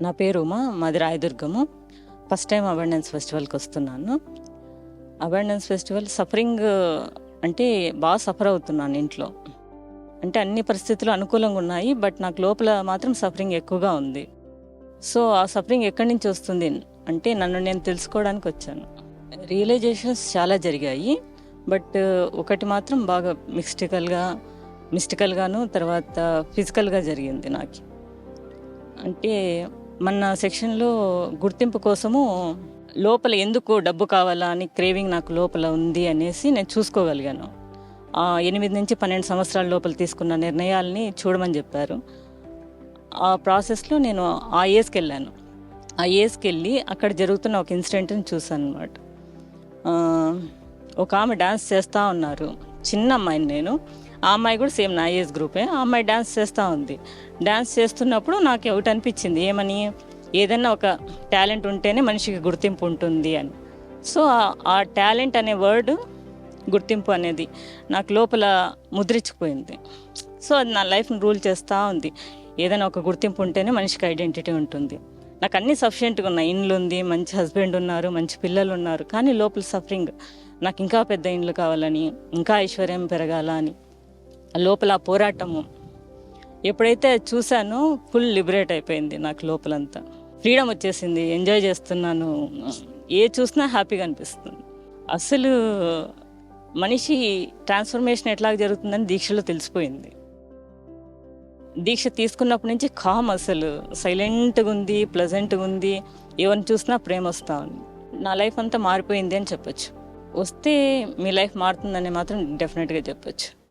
నా పేరు ఉమా మాది రాయదుర్గము. ఫస్ట్ టైం అబండెన్స్ ఫెస్టివల్కి వస్తున్నాను. అబండెన్స్ ఫెస్టివల్ సఫరింగ్ అంటే బాగా సఫర్ అవుతున్నాను ఇంట్లో. అంటే అన్ని పరిస్థితులు అనుకూలంగా ఉన్నాయి బట్ నాకు లోపల మాత్రం సఫరింగ్ ఎక్కువగా ఉంది. సో ఆ సఫరింగ్ ఎక్కడి నుంచి వస్తుంది అంటే నన్ను నేను తెలుసుకోవడానికి వచ్చాను. రియలైజేషన్స్ చాలా జరిగాయి బట్ ఒకటి మాత్రం బాగా మిస్టికల్గా మిస్టికల్గాను తర్వాత ఫిజికల్గా జరిగింది నాకు. అంటే మన సెక్షన్లో గుర్తింపు కోసము లోపల ఎందుకు డబ్బు కావాలా అని క్రేవింగ్ నాకు లోపల ఉంది అనేసి నేను చూసుకోగలిగాను. ఎనిమిది నుంచి పన్నెండు సంవత్సరాల లోపల తీసుకున్న నిర్ణయాల్ని చూడమని చెప్పారు. ఆ ప్రాసెస్లో నేను ఆ ఏజ్కి వెళ్ళాను. ఆ ఏజ్కి వెళ్ళి అక్కడ జరుగుతున్న ఒక ఇన్సిడెంట్ని చూసాను అనమాట ఒక ఆమె డాన్స్ చేస్తూ ఉన్నారు. చిన్న అమ్మాయిని నేను. ఆ అమ్మాయి కూడా సేమ్ నా ఏజ్ గ్రూపే. ఆ అమ్మాయి డ్యాన్స్ చేస్తూ ఉంది. డ్యాన్స్ చేస్తున్నప్పుడు నాకు ఒకటి అనిపించింది. ఏమని? ఏదైనా ఒక టాలెంట్ ఉంటేనే మనిషికి గుర్తింపు ఉంటుంది అని. సో ఆ- టాలెంట్ అనే వర్డ్ గుర్తింపు అనేది నాకు లోపల ముద్రించిపోయింది. సో అది నా లైఫ్ని రూల్ చేస్తూ ఉంది. ఏదైనా ఒక గుర్తింపు ఉంటేనే మనిషికి ఐడెంటిటీ ఉంటుంది. నాకు అన్ని సఫిషియెంట్గా ఉన్నాయి. ఇండ్లు ఉంది మంచి హస్బెండ్ ఉన్నారు మంచి పిల్లలు ఉన్నారు. కానీ లోపల సఫరింగ్ నాకు ఇంకా పెద్ద ఇండ్లు కావాలని ఇంకా ఐశ్వర్యం పెరగాల అని లోపల ఆ పోరాటము. ఎప్పుడైతే అది చూశానో ఫుల్ లిబరేట్ అయిపోయింది నాకు లోపలంతా. ఫ్రీడమ్ వచ్చేసింది ఎంజాయ్ చేస్తున్నాను. ఏ చూసినా హ్యాపీగా అనిపిస్తుంది. అసలు మనిషి ట్రాన్స్ఫర్మేషన్ ఎట్లా జరుగుతుందని దీక్షలో తెలిసిపోయింది. దీక్ష తీసుకున్నప్పటి నుంచి కామ్ అసలు. సైలెంట్గా ఉంది ప్లెజెంట్గా ఉంది. ఎవరిని చూసినా ప్రేమ వస్తూ ఉంది. నా లైఫ్ అంతా మారిపోయింది అని చెప్పొచ్చు. వస్తే మీ లైఫ్ మారుతుందని మాత్రం డెఫినెట్గా చెప్పొచ్చు.